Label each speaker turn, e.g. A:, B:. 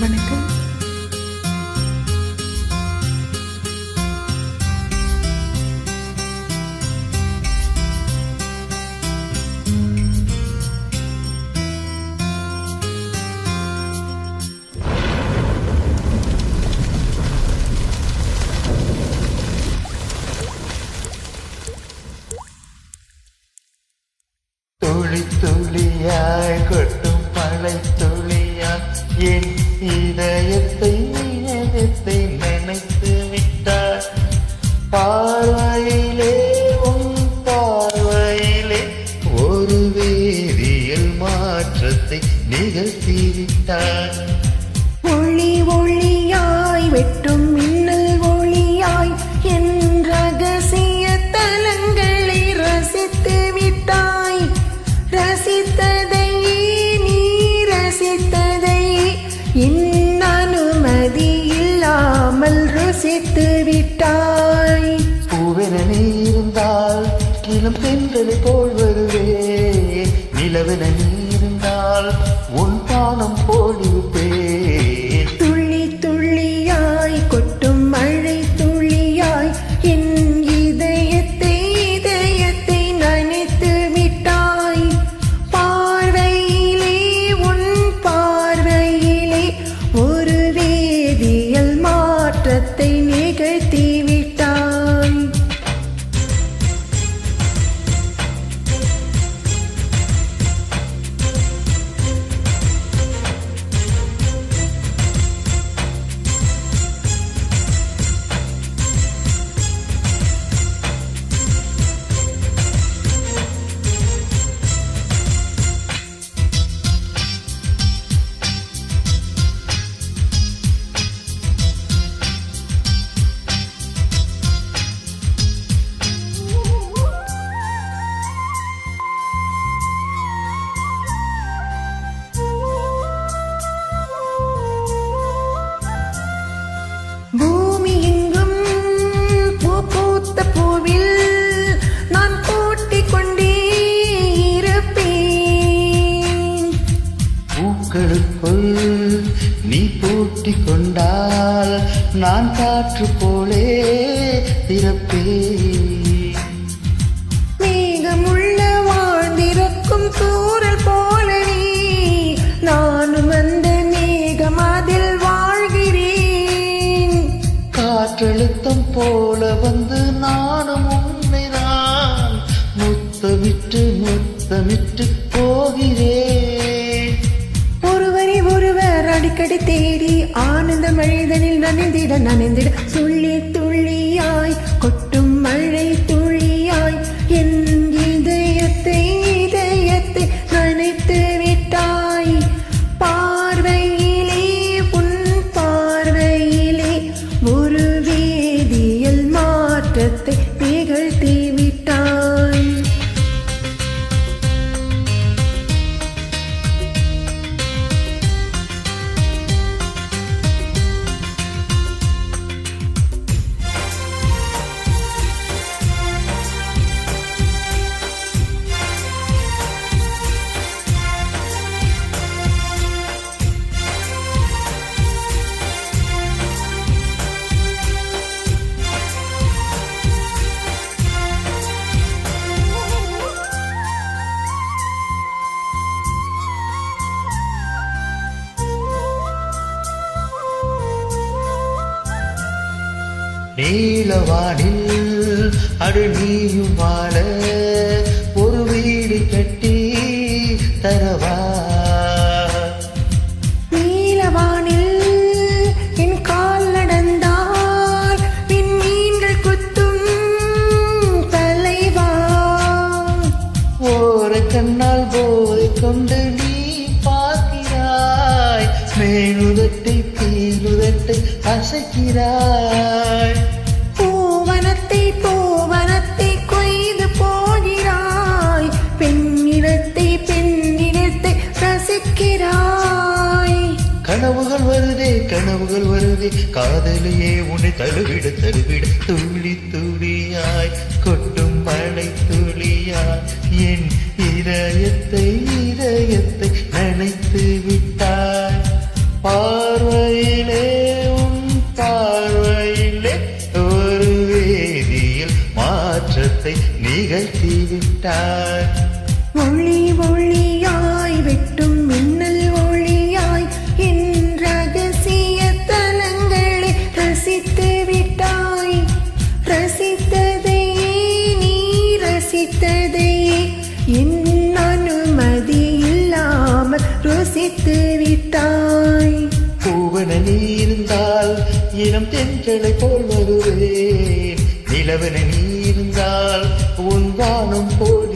A: வணக்கம்.
B: துளி துளியாய் கொட்டும் மழை துளியாய் என் இதயத்தை இதயத்தை நினைத்து விட்டார். பார்வையிலே உன் பார்வையிலே ஒரு வேதியியல் மாற்றத்தை நிகழ்த்தி விட்டார். இளம் போல் வருவே நிலவென நீ இருந்தால் உன் பானம் போடிருப்பேன்
A: துள்ளி துள்ளியாய் கொட்டும் மழை துள்ளியாய் என் இதயத்தை இதயத்தை நனைத்து விட்டாய். பார்வையிலே உன் பார்வையிலே ஒரு வேதியியல் மாற்றத்தை நிகழ்த்தி பூமி எங்கும் பூ பூத்த பூவில் நான் பூட்டிக் கொண்டே இருப்பேன்
B: பூக்களுக்குள் நீ பூட்டிக் கொண்டால் நான் காற்று போலே
A: பிறப்பேன். நனைந்திட நனைந்திட
B: நீலவானில் அடு நீயும் வாழ ஒரு வீடு கட்டி தரவா?
A: நீலவானில் என் கால் நடந்தால் விண்மீன்கள் குத்தும் தலைவா?
B: ஓர கண்ணால் போதை கொண்டு நீ பார்க்கிறாய். மேலுதட்டை கீழுதட்டை அசைக்கிறாய். வருதே கனவுகள் வருதே காதலியே உன்னை தழுவிட தழுவிட. துளி துளியாய் கொட்டும் மழை துளியாய் என் இதயத்தை இதயத்தை நினைத்து விட்டாய்.
A: பார்வையிலே உன் பார்வையிலே ஒரு வேதியில் ருசித்ததையே என் அனுமதி இல்லாமல் ருசித்து விட்டாய்.
B: பூவன நீ இருந்தால் இனம் தென்றலை போல் வருவேன் நிலவன நீ இருந்தால் உன் வானம் போல்